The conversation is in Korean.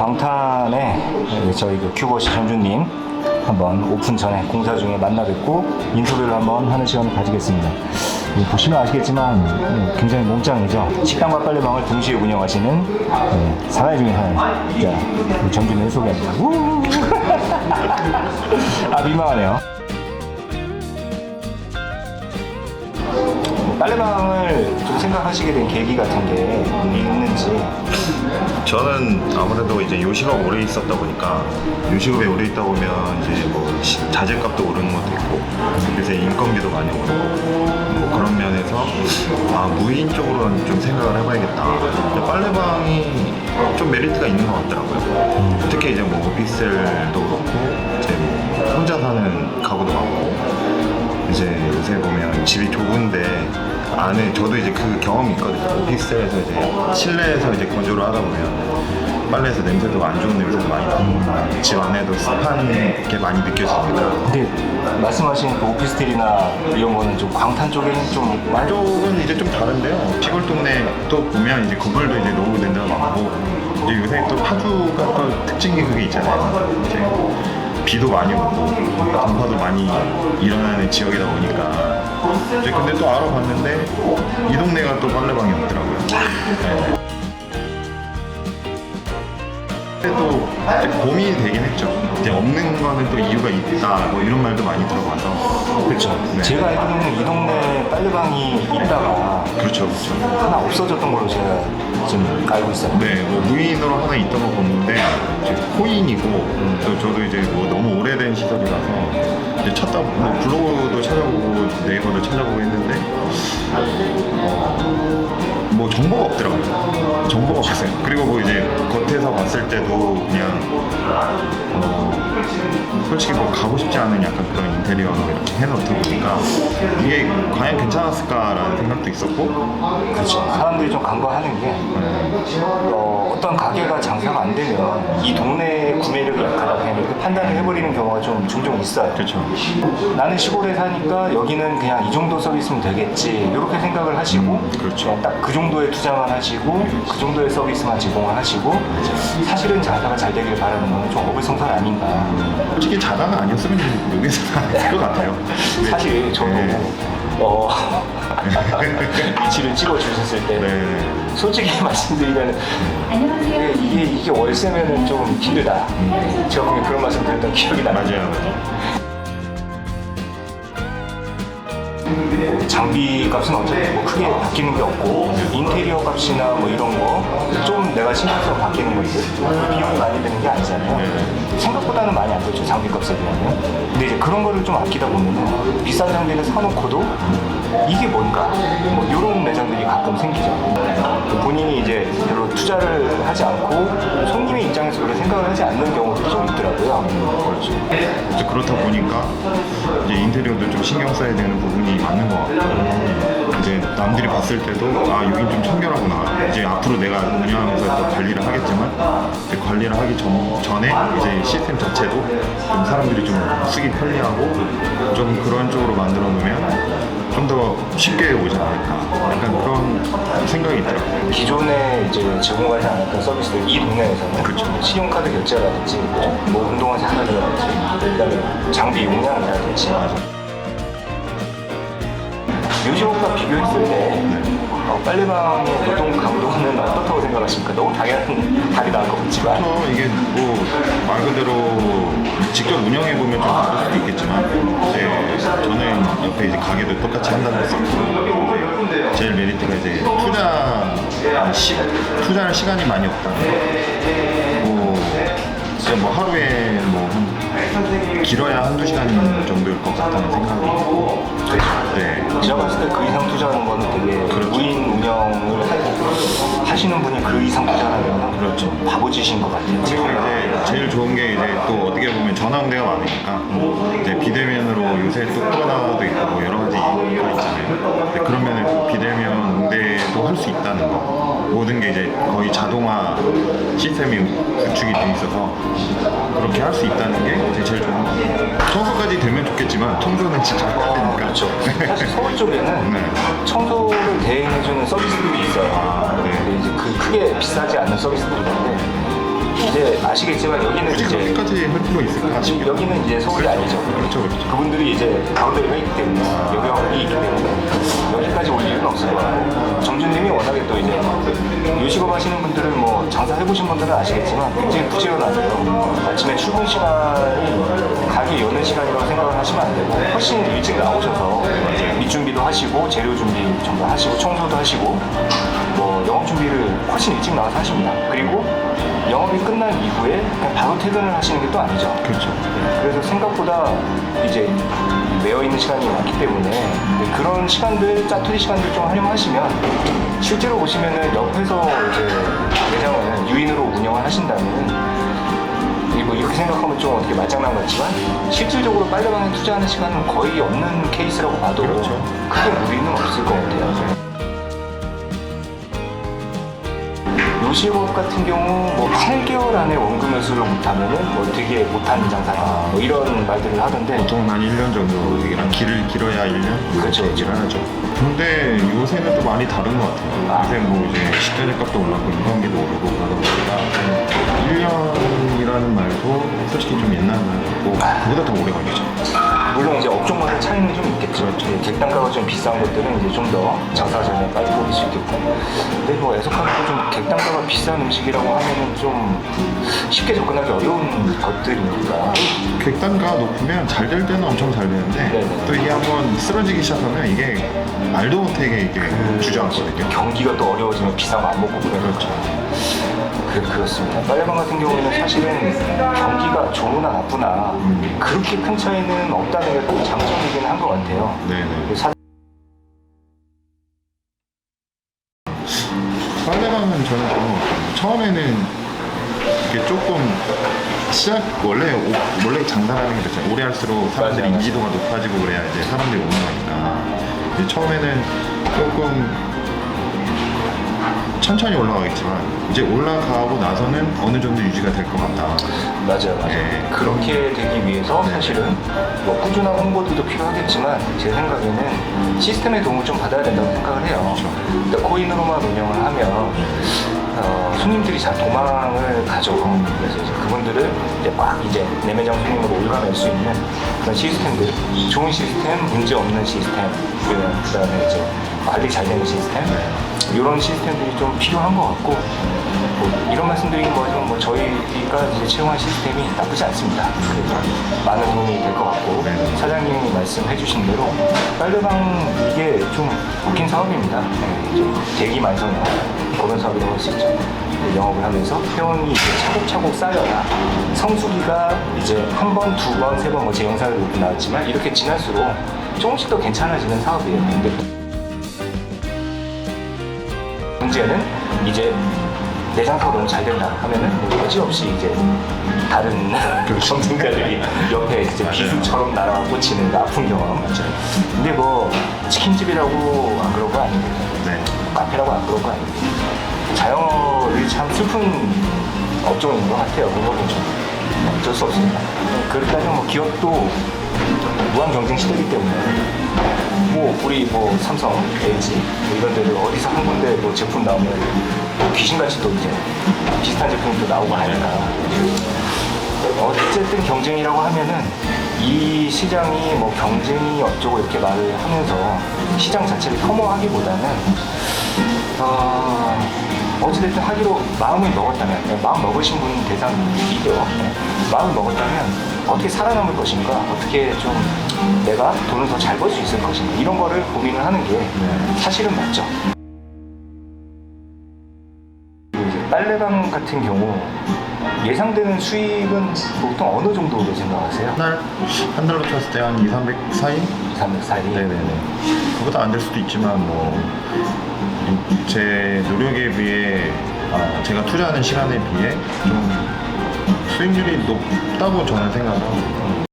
광탄에 저희 그 큐버시 전주님 한번 오픈 전에 공사 중에 만나 뵙고 인터뷰를 한번 하는 시간을 가지겠습니다. 예, 보시면 아시겠지만 예, 굉장히 몸짱이죠. 식당과 빨래방을 동시에 운영하시는 예, 사나이 중에 우리 전주님 소개합니다. 우! 아 민망하네요. 빨래방을 좀 생각하시게 된 계기 같은 게 있는지 저는 아무래도 이제 요식업 오래 있었다 보니까 요식업에 오래 있다 보면 이제 뭐 시- 자재값도 오르는 것도 있고 그래서 인건비도 많이 오르고 뭐 그런 면에서 아 무인 쪽으로 좀 생각을 해봐야겠다. 빨래방이 좀 메리트가 있는 것 같더라고요. 특히 이제 뭐 오피스텔도 그렇고 이제 뭐 혼자 사는 가구도 많고 이제 요새 보면 집이 좁은데 안에 저도 이제 그 경험이 있거든요. 오피스텔에서 이제 실내에서 이제 건조를 하다 보면 빨래에서 냄새도 안 좋은 냄새도 많이 나고 집 안에도 습한 게 많이 느껴지니까 근데 말씀하신 그 오피스텔이나 이런 거는 좀 광탄 쪽에는 좀 많이 쪽은 이제 좀 다른데요. 시골 동네 또 보면 이제 건물도 이제 노후된 데가 많고 이제 요새 또 파주가 또 특징이 그게 있잖아요. 이제 비도 많이 오고 동파도 많이 일어나는 지역이다 보니까 근데 또 알아봤는데 이 동네가 또 빨래방이 없더라고요. 네. 그래도 고민이 되긴 했죠. 이제 없는 거는 또 이유가 있다 뭐 이런 말도 많이 들어봐서 그렇죠. 네. 제가 알기로는 이 동네 빨래방이 있다가 그렇죠 그렇죠. 하나 없어졌던 걸로 제가 지금 알고 있어요. 네, 뭐 무인으로 하나 있던 거 봤는데 이제 코인이고 또 저도 이제 뭐 너무 오래된 시설이라서 이제 찾다 뭐 블로그도 찾아보고 네이버도 찾아보고 했는데 어, 뭐 정보가 없더라고요. 정보가 없어요. 그리고 뭐 이제 겉 봤을 때도 그냥 어, 솔직히 뭐 가고 싶지 않은 약간 그런 인테리어로 이렇게 해놓다 보니까 이게 과연 괜찮았을까라는 생각도 있었고 그렇죠. 사람들이 좀 간과하는 게 어, 어떤 가게가 장사가 안 되면 이 동네의 구매력이 약하다 그냥 이렇게 판단을 해버리는 경우가 좀 종종 있어요. 그렇죠. 나는 시골에 사니까 여기는 그냥 이 정도 서비스면 되겠지 이렇게 생각을 하시고 그렇죠. 딱 그 정도의 투자만 하시고 그 정도의 서비스만 제공을 하시고 사실은 장사가 잘 되길 바라는 건 좀 어불성설 아닌가 솔직히 자다가 아니었으면 여기서 안될것 같아요. 사실 저도 네. 어, 위치를 찍어 주셨을 때 네. 솔직히 말씀드리면 이게, 이게, 이게 월세면은 좀 힘들다 제가 분명히 그런 말씀 드렸던 기억이 나요 맞아요. 장비 값은 어차피 뭐 크게 바뀌는 게 없고 인테리어 값이나 뭐 이런 거 좀 내가 신경 써서 바뀌는 것들 그 비용이 많이 드는 게 아니잖아요. 생각보다는 많이 안 들죠 장비 값에 비하면. 근데 이제 그런 거를 좀 아끼다 보면은 비싼 장비를 사놓고도 이게 뭔가? 뭐 이런 매장들이 가끔 생기죠. 본인이 이제 별로 투자를 하지 않고 손님의 입장에서 그렇게 생각을 하지 않는 경우도 좀 있더라고요. 그렇죠. 이제 그렇다 보니까 이제 인테리어도 좀 신경 써야 되는 부분이 많은 것 같고 이제 남들이 봤을 때도 아 여긴 좀 청결하구나. 이제 앞으로 내가 운영하면서 또 관리를 하겠지만 이제 관리를 하기 전, 전에 이제 시스템 자 체도 좀 사람들이 좀 쓰기 편리하고 좀 그런 쪽으로 만들어 놓으면 좀 더 쉽게 오지 않을까. 약간 그런 생각이 있더라고요. 기존에 이제 제공하지 않았던 서비스들 이 동네에서는 그렇죠. 신용카드 결제라든지 뭐 운동화 사다리라든지 그다음에 장비 용량이라든지. 요식업과 비교했을 때 어, 빨래방의 노동 강도는 어떻다고 생각하십니까? 너무 당연한 답이 나올 것 같지만 어, 이게 뭐 말 그대로 직접 운영해 보면 좀 다를 수도 있겠지만 이제 저는 옆에 이제 가게도 똑같이 한다고 했었고 제일 메리트가 이제 투자 시, 투자할 시간이 많이 없다는 거. 뭐뭐 하루에 길어야 한두 시간 정도일 것 같다는 생각이 네. 제가 봤을 때 그 이상 투자하는 거는 되게 그렇죠. 무인 운영을 하- 하시는 분이 그 이상 투자하면 그렇죠. 바보짓인 것 같아요. 그리고 이제 제일 좋은 게 이제 또 어떻게 보면 전화응대가 많으니까 이제 비대면으로 요새 또 코로나도 있고 뭐 여러 가지가 있잖아요. 근데 그러면은 비대면 응대도 할 수 있다는 거. 모든 게 이제 거의 자동화 시스템이 구축이 돼 있어서 그렇게 할 수 있다는 게 이제 제일 좋은 것 같아요. 청소까지 되면 좋겠지만 청소는 진짜 해야 되니까. 그렇죠. 사실 서울 쪽에는 네. 청소를 대행해주는 서비스들이 있어요. 네. 근데 이제 그 크게 비싸지 않는 서비스들이 있는데 이제 아시겠지만 여기는 굳이 이제 그렇게까지 할 필요 있을까 하고. 여기는 이제 서울이 아니죠. 그렇죠, 그렇죠. 그분들이 이제 바운더리가 있기 때문에 여경이 있기 때문에 여기까지 올 일은 없을 거고 정준님이 워낙에 또 이제 요식업 하시는 분들은 뭐 장사 해보신 분들은 아시겠지만 굉장히 부지런하세요. 아침에 출근 시간이 가게 여는 시간이라고 생각을 하시면 안 되고 훨씬 일찍 나오셔서 밑준비도 하시고 재료 준비 전부 하시고 청소도 하시고 뭐 영업 준비를 훨씬 일찍 나와서 하십니다. 그리고 영업이 끝난 이후에 바로 퇴근을 하시는 게 또 아니죠. 그렇죠. 그래서 생각보다 이제 매여 있는 시간이 많기 때문에 그런 시간들 짜투리 시간들 좀 활용하시면 실제로 보시면은 옆에서 이제 매장을 유인으로 운영을 하신다면 이뭐 이렇게 생각하면 좀 어떻게 말장난 같지만 실질적으로 빨래방에 투자하는 시간은 거의 없는 케이스라고 봐도 그렇죠. 크게 무리는 없을 것 같아요. 요식업 같은 경우 뭐 8개월 안에 원금 회수를 못하면은 뭐 되게 못하는 장사다 뭐 이런 말들을 하던데 보통 한 1년 정도 되기랑 길, 길어야 1년? 그렇죠, 얘기를 하죠. 근데 요새는 또 많이 다른 것 같아요. 아. 요새 뭐 이제 식자재 값도 올랐고 인건비도 오르고 그러다 보니까 1년이라는 말도 솔직히 좀 옛날 말 같고 그보다 더 오래 걸리죠. 객단가가 좀 비싼 것들은 이제 좀 더 장사 전에 빨리 보일 수 있겠고. 근데 뭐 애석하게도 좀 객단가가 비싼 음식이라고 하면은 좀 쉽게 접근하기 어려운 것들이니까. 객단가 높으면 잘 될 때는 엄청 잘 되는데 네네. 또 이게 한번 쓰러지기 시작하면 이게 말도 못하게 이게 주저앉거든요. 경기가 또 어려워지면 비싼 거안 먹고 그러니까. 그렇죠. 그, 그렇습니다. 빨래방 같은 경우에는 사실은 경기가 좋으나 나쁘나 음. 그렇게 큰 차이는 없다는 게또 장점이긴 한 것 같아요. 네네. 사- 빨래방은 저는 그런 것 같아요. 처음에는 이게 조금 시작 원래 오- 원래 장사라는 게 그렇잖아요. 오래 할수록 사람들이 맞아요. 인지도가 높아지고 그래야 이제 사람들이 오는 거니까. 근데 처음에는 조금 천천히 올라가겠지만 이제 올라가고 나서는 어느 정도 유지가 될 것 같다. 맞아요, 맞아요. 네. 그렇게 되기 위해서 네. 사실은 뭐 꾸준한 홍보들도 필요하겠지만 제 생각에는 시스템의 도움을 좀 받아야 된다고 생각을 해요. 그렇죠. 그러니까 코인으로만 운영을 하면 어, 손님들이 잘 도망을 가죠. 그래서 이제 그분들을 이제 막 이제 내 매장 손님으로 올가맬 수 있는 그런 시스템들, 좋은 시스템, 문제 없는 시스템, 그- 그다음에 이제 관리 잘 되는 시스템. 이런 시스템들이 좀 필요한 것 같고 뭐 이런 말씀드리긴 뭐하지만 뭐 저희가 이제 채용한 시스템이 나쁘지 않습니다. 그래서 많은 도움이 될 것 같고 네. 사장님이 말씀해 주신 대로 빨래방 이게 좀 웃긴 사업입니다. 네, 좀 대기만성이나 그런 사업이라고 할 수 있죠. 네, 영업을 하면서 회원이 이제 차곡차곡 쌓여야 성수기가 이제 한 번, 두 번, 세 번 뭐제 영상에도 나왔지만 이렇게 지날수록 조금씩 더 괜찮아지는 사업이에요. 근데 문제는 이제 내 장사가 너무 잘 된다 하면은 여지없이 이제 다른 경쟁자들이 옆에 이제 비수처럼 날아가 꽂히는 그 아픈 경험 맞아요. 근데 뭐 치킨집이라고 안 그런 거 아니고 네. 카페라고 안 그런 거 아니고 자영업이 참 슬픈 업종인 것 같아요. 좀 어쩔 수 없습니다. 그렇게 따지면 뭐 기업도 무한 경쟁 시대이기 때문에 뭐 우리 뭐 삼성, LG 뭐 이런 데들 어디서 한 군데 뭐 제품 나오면 뭐 귀신같이 또 이제 비슷한 제품이 또 나오고 하니까. 어쨌든 경쟁이라고 하면은 이 시장이 뭐 경쟁이 어쩌고 이렇게 말을 하면서 시장 자체를 혐오하기보다는 어, 어찌됐든 하기로 마음을 먹었다면 네, 마음 먹으신 분 대상이죠. 네. 마음을 먹었다면 어떻게 살아남을 것인가, 어떻게 좀 내가 돈을 더 잘 벌 수 있을 것인가 이런 거를 고민을 하는 게 사실은 맞죠. 이제 빨래방 같은 경우 예상되는 수익은 보통 어느 정도로 생각하세요? 한 달, 한 달로 쳤을 때 한 2, 300 사이? 2, 300 사이? 네네네. 그보다 안 될 수도 있지만 뭐 제 노력에 비해 아, 제가 투자하는 시간에 비해 좀 수익률이 높다고 저는 생각합니다.